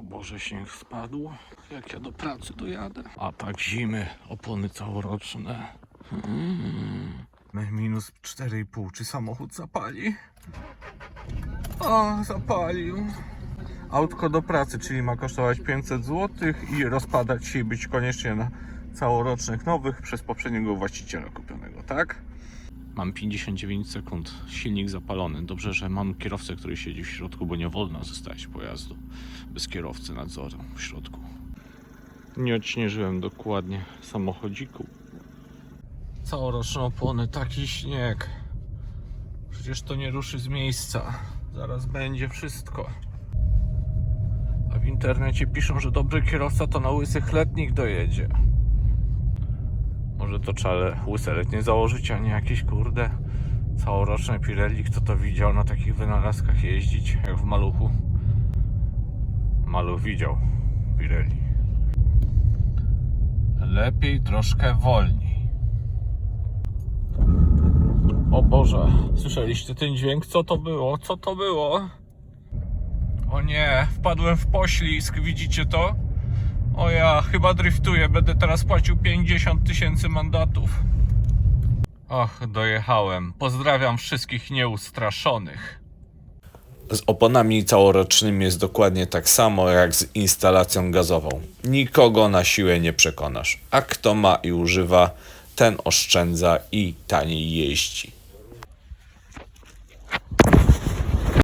O Boże, śnieg spadł. Jak ja do pracy dojadę. A tak zimy, opony całoroczne. Mm. Minus 4,5. Czy samochód zapali? O, zapalił. Autko do pracy, czyli ma kosztować 500 zł i rozpadać się i być koniecznie na całorocznych nowych przez poprzedniego właściciela kupionego, tak? Mam 59 sekund, silnik zapalony. Dobrze, że mam kierowcę, który siedzi w środku, bo nie wolno zostawić pojazdu bez kierowcy nadzoru w środku. Nie odśnieżyłem dokładnie samochodziku. Całoroczne opony, taki śnieg. Przecież to nie ruszy z miejsca. Zaraz będzie wszystko. A w internecie piszą, że dobry kierowca to na łysych letnich dojedzie. Może to trzeba łyse letnie założyć, a nie jakieś kurde całoroczne Pirelli. Kto to widział na takich wynalazkach jeździć, jak w maluchu? Maluch widział Pirelli. Lepiej troszkę wolniej. O Boże, słyszeliście ten dźwięk? Co to było? Co to było? O nie, wpadłem w poślizg, widzicie to? O ja, chyba driftuję, będę teraz płacił 50 tysięcy mandatów. Och, dojechałem. Pozdrawiam wszystkich nieustraszonych. Z oponami całorocznymi jest dokładnie tak samo jak z instalacją gazową. Nikogo na siłę nie przekonasz. A kto ma i używa, ten oszczędza i taniej jeździ.